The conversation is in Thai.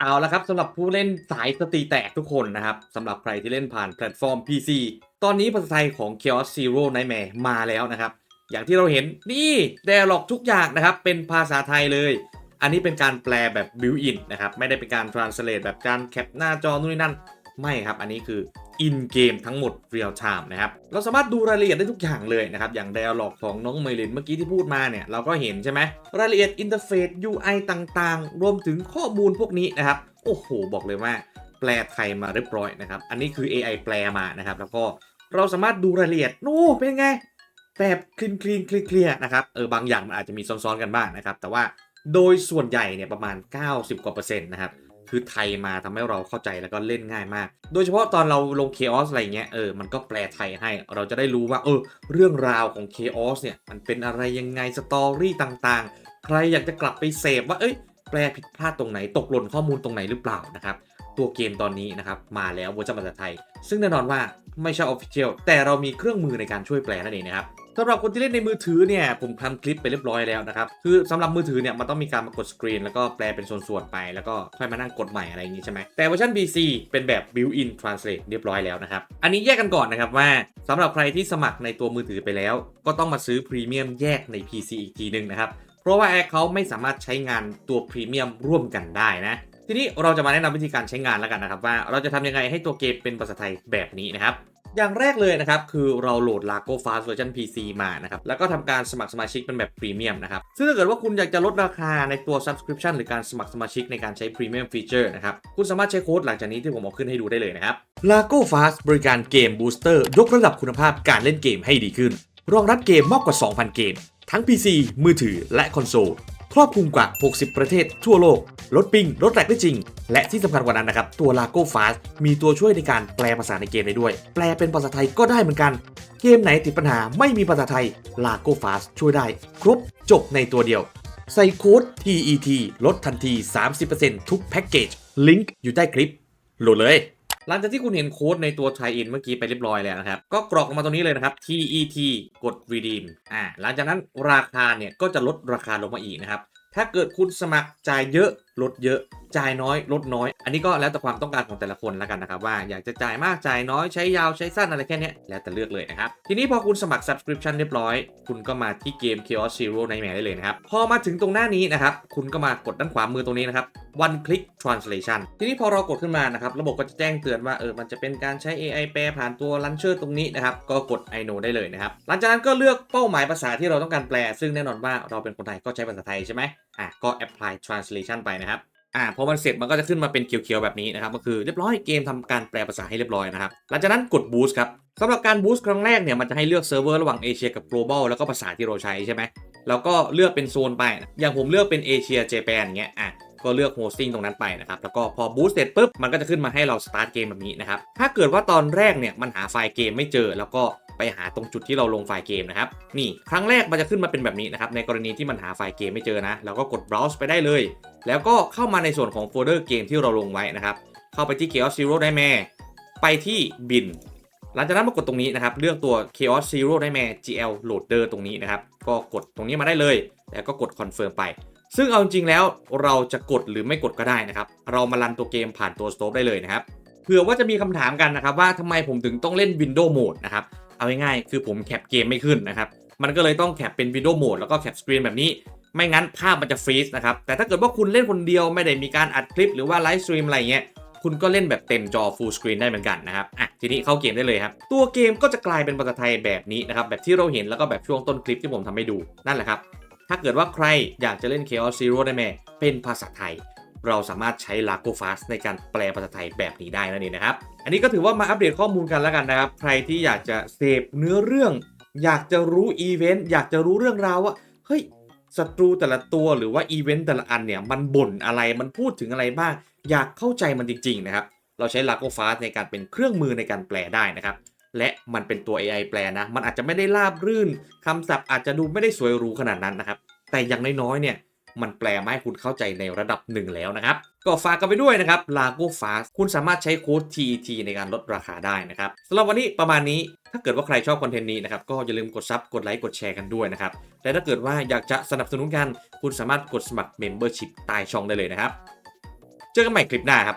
เอาละครับสำหรับผู้เล่นสายสตีแตกทุกคนนะครับสำหรับใครที่เล่นผ่านแพลตฟอร์ม PC ตอนนี้ภาษาไทยของ Chaos Zero Nightmare มาแล้วนะครับ อย่างที่เราเห็นนี่แดร์ล็อกทุกอย่างนะครับ เป็นภาษาไทยเลย อันนี้เป็นการแปลแบบบิวอินนะครับ ไม่ได้เป็นการทรานสเลตแบบการแคปหน้าจอนู่นนี่นั่น ไม่ครับ อันนี้คือ in game ทั้งหมด real time นะครับ เราสามารถดูรายละเอียดได้ทุกอย่างเลยนะครับ อย่าง dialog ของน้องเมลินเมื่อกี้ที่พูดมาเนี่ย เราก็เห็นใช่ไหมรายละเอียด interface UI ต่างๆ รวมถึงข้อมูลพวกนี้นะครับ โอ้โห บอกเลยว่าแปลไทยมาเรียบร้อยนะครับ อันนี้คือ AI แปลมานะครับ แล้วก็เราสามารถดูรายละเอียดโน้เป็นไง แบบคลีนคลีนเคลียร์นะครับ เออบางอย่างมันอาจจะมีซ้อนๆกันบ้างนะครับ แต่ว่าโดยส่วนใหญ่เนี่ยประมาณ 90กว่าเปอร์เซ็นต์นะครับ คือไทยมาทำให้เราเข้าใจแล้วก็เล่นง่ายมาก โดยเฉพาะตอนเราลง Chaos อะไรเงี้ยเออมันก็แปลไทยให้ เราจะได้รู้ว่าเออเรื่องราวของ Chaos เนี่ยมันเป็นอะไรยังไงสตอรี่ต่างๆ ใครอยากจะกลับไปเสพว่าเอ้ยแปลผิดพลาดตรงไหนตกหล่นข้อมูลตรงไหนหรือเปล่านะครับตัวเกมตอนนี้นะครับมาแล้วเวอร์ชันภาษาไทย ซึ่งแน่นอนว่าไม่ใช่ Official แต่เรามีเครื่องมือในการช่วยแปลนั่นเองนะครับ สำหรับคนที่เล่นในมือถือเนี่ยผมทำคลิปไปเรียบร้อยแล้วนะครับคือสำหรับมือถือเนี่ยมันต้องมีการมากดสกรีนแล้วก็แปลเป็นส่วนๆไปแล้วก็ค่อยมานั่งกดใหม่อะไรอย่างนี้ใช่ไหมแต่เวอร์ชัน PC เป็นแบบ built-in translate เรียบร้อยแล้วนะครับอันนี้แยกกันก่อนนะครับว่าสำหรับใครที่สมัครในตัวมือถือไปแล้ว ก็ต้องมาซื้อพรีเมียมแยกใน PC อีกทีหนึงนะครับเพราะว่าแอร์เขาไม่สามารถใช้งานตัวพรีเมียมร่วมกันได้นะทีนี้เราจะมาแนะนำวิธีการใช้งานแล้วกันนะครับว่าเราจะทำยังไงให้ตัวเกมเป็นภาษาไทยแบบนี้นะครับ อย่างแรกเลยนะครับ คือเราโหลด Lago Fast Version PC มานะครับ แล้วก็ทำการสมัครสมาชิกเป็นแบบพรีเมียมนะครับ ซึ่งถ้าเกิดว่าคุณอยากจะลดราคาในตัว Subscription หรือการสมัครสมาชิกในการใช้ Premium Feature นะครับ คุณสามารถใช้โค้ดหลังจากนี้ที่ผมเอาขึ้นให้ดูได้เลยนะครับ Lago Fast บริการเกม Booster ยกระดับคุณภาพการเล่นเกมให้ดีขึ้น รองรับเกมมากกว่า 2,000 เกม ทั้ง PC มือถือและคอนโซล ครอบคลุมกว่า 60 ประเทศทั่วโลก ลดปิง ลดแลกได้จริง และที่สำคัญกว่านั้นนะครับ ตัว Lago Fast มีตัวช่วยในการแปลภาษาในเกมได้ด้วย แปลเป็นภาษาไทยก็ได้เหมือนกัน เกมไหนติดปัญหาไม่มีภาษาไทย Lago Fast ช่วยได้ ครบจบในตัวเดียว ใส่โค้ด TET ลดทันที 30%ทุกแพ็กเกจ ลิงก์อยู่ใต้คลิป โหลดเลย หลังจากที่คุณเห็นโค้ดในตัว try in เมื่อกี้ไปเรียบร้อยแล้วนะครับ ก็กรอกออกมาตรงนี้เลยนะครับ TET กด redeem อ่าหลังจากนั้นราคาเนี่ยก็จะลดราคาลงมาอีกนะครับถ้าเกิดคุณสมัครจ่ายเยอะ ลดเยอะจ่ายน้อยลดน้อย อันนี้ก็แล้วแต่ความต้องการของแต่ละคนแล้วกันนะครับ ว่าอยากจะจ่ายมากจ่ายน้อยใช้ยาวใช้สั้นอะไรแค่เนี้ยแล้วแต่เลือกเลยนะครับ ทีนี้พอคุณสมัคร subscription เรียบร้อย คุณก็มาที่เกม Chaos Zero Nightmare ได้เลยนะครับ พอมาถึงตรงหน้านี้นะครับ คุณก็มากดด้านขวามือตรงนี้นะครับ one click translation ทีนี้พอเรากดขึ้นมานะครับ ระบบก็จะแจ้งเตือนว่าเออมันจะเป็นการใช้ AI แปลผ่านตัว launcher ตรงนี้นะครับก็กด I know ได้เลยนะครับหลังจากนั้นก็เลือกเป้าหมายภาษาที่เราต้องการแปล ซึ่งแน่นอนว่าเราเป็นคนไทยก็ใช้ภาษาไทยใช่ไหม อะก็ apply translation ไปนะครับอ่าพอมันเสร็จมันก็จะขึ้นมาเป็นเขียวๆแบบนี้นะครับก็คือเรียบร้อยเกมทำการแปลภาษาให้เรียบร้อยนะครับหลังจากนั้นกด boost ครับสำหรับการ boost ครั้งแรกเนี่ยมันจะให้เลือกเซิร์ฟเวอร์ระหว่างเอเชียกับ global แล้วก็ภาษาที่เราใช้ใช่ไหมแล้วก็เลือกเป็นโซนไปอย่างผมเลือกเป็นเอเชียเจแปนอย่างเงี้ยอะก็เลือก hosting ตรงนั้นไปนะครับ แล้วก็พอ boost เสร็จปุ๊บ มันก็จะขึ้นมาให้เรา start เกมแบบนี้นะครับ ถ้าเกิดว่าตอนแรกเนี่ย มันหาไฟล์เกมไม่เจอ แล้วก็ ไปหาตรงจุดที่เราลงไฟล์เกมนะครับ นี่ครั้งแรกมันจะขึ้นมาเป็นแบบนี้นะครับ ในกรณีที่มันหาไฟล์เกมไม่เจอนะ เราก็กด browse ไปได้เลย แล้วก็เข้ามาในส่วนของโฟลเดอร์เกมที่เราลงไว้นะครับ เข้าไปที่ Chaos Zero ได้แม่ไปที่บินหลังจากนั้นมากดตรงนี้นะครับ เลือกตัว Chaos Zero ได้แม่ GL Loader ตรงนี้นะครับ ก็กดตรงนี้มาได้เลย แล้วก็กด Confirm ไปซึ่งเอาจริงๆแล้วเราจะกดหรือไม่กดก็ได้นะครับ เรามารันตัวเกมผ่านตัว Stove ได้เลยนะครับเผื่อว่าจะมีคำถามกันนะครับว่าทำไมผมถึงต้องเล่น Windows Mode นะครับ เอาง่ายๆคือผมแคปเกมไม่ขึ้นนะครับ มันก็เลยต้องแคปเป็น Windows Mode แล้วก็แคปสกรีนแบบนี้ ไม่งั้นภาพมันจะฟรีซนะครับ แต่ถ้าเกิดว่าคุณเล่นคนเดียวไม่ได้มีการอัดคลิปหรือว่าไลฟ์สตรีมอะไรเงี้ยคุณก็เล่นแบบเต็มจอ full screen ได้เหมือนกันนะครับ อะ ทีนี้เข้าเกมได้เลยครับ ตัวเกมก็จะกลายเป็นภาษาไทยแบบนี้นะครับ แบบที่เราเห็นแล้วก็แบบช่วงต้นคลิปที่ผมทำให้ดู นั่นแหละครับ ถ้าเกิดว่าใครอยากจะเล่น Chaos Zero ได้ไหมเป็นภาษาไทย เราสามารถใช้ Lago Fast ในการแปลภาษาไทยแบบนี้ได้นั่นเองนะครับ อันนี้ก็ถือว่ามาอัปเดตข้อมูลกันแล้วกันนะครับ ใครที่อยากจะเสพเนื้อเรื่อง อยากจะรู้อีเวนต์อยากจะรู้เรื่องราวว่าเฮ้ยศัตรูแต่ละตัวหรือว่าอีเวนต์แต่ละอันเนี่ยมันบ่นอะไรมันพูดถึงอะไรบ้าง อยากเข้าใจมันจริงๆนะครับเราใช้ Lago Fast ในการเป็นเครื่องมือในการแปลได้นะครับ และมันเป็นตัว AI แปลนะ มันอาจจะไม่ได้ราบรื่นคำศัพท์อาจจะดูไม่ได้สวยหรูขนาดนั้นนะครับ แต่อย่างน้อยๆเนี่ย มันแปลมาให้คุณเข้าใจในระดับหนึ่งแล้วนะครับ ก็ฝากกันไปด้วยนะครับ Lago Fast คุณสามารถใช้โค้ด TET ในการลดราคาได้นะครับสำหรับวันนี้ประมาณนี้ถ้าเกิดว่าใครชอบคอนเทนต์นี้นะครับก็อย่าลืมกดซับกดไลค์กดแชร์กันด้วยนะครับและถ้าเกิดว่าอยากจะสนับสนุนกัน คุณสามารถกดสมัคร Membership ใต้ช่องได้เลยนะครับ เจอกันใหม่คลิปหน้าครับ